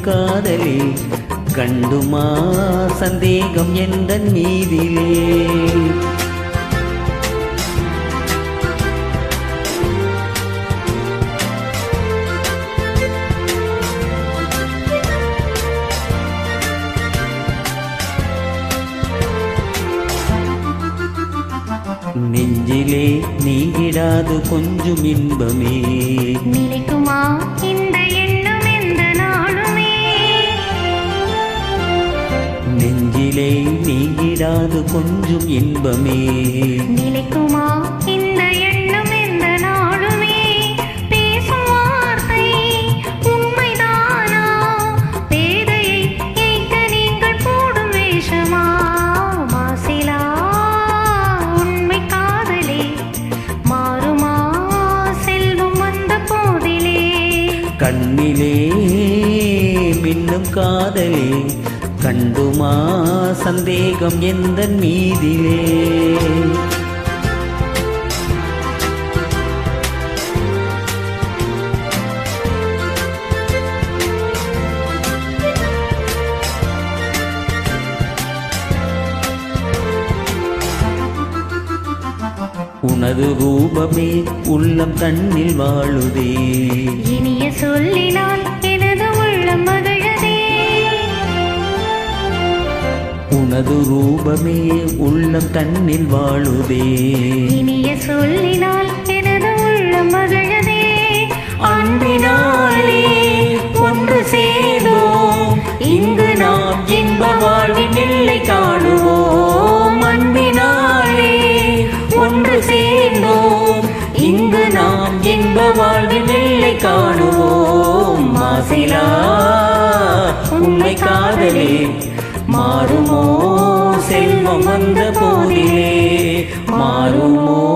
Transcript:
காதலே கண்டுமா சந்தேகம் எந்த மீதிலே? நெஞ்சிலே நீங்கிடாது கொஞ்சம் இன்பமே. நினைக்கும் நெஞ்சிலே நீங்கிடாது கொஞ்சம் இன்பமே. நிலைக்குமா? இந்த எண்ணம் எந்த நாளுமே. பேசும் வார்த்தை உண்மைதானா? பேதையை கேட்க நீங்கள் போடும் வேஷமா? மாசிலா உண்மை காதலே. மாறுமா? செல்வம் வந்த போதிலே. கண்ணிலே மின்னும் காதலே. கண்டுமா சந்தேகம் எந்த மீதிலே? உனது ரூபமே உள்ளம் தன்னில் வாழுதே. இனிய சொல்லினால் உனது ரூபமே உள்ளம் தன்னில் வாழுதே. இனிய சொல்லினால் எனது உள்ளம் மகிழதே. அன்பினாலே ஒன்று சேர்ந்தோம். இங்கு நாம் இன்ப வாழ்வின் எல்லை காணுவோம். அன்பினாலே ஒன்று சேர்ந்தோம். இங்கு நாம் இன்ப வாழ்வின் எல்லை காணுவோம். மாசிலா உண்மை காதலே. மாறுமோ? செல்வம் வந்த போதிலே மாறுமோ?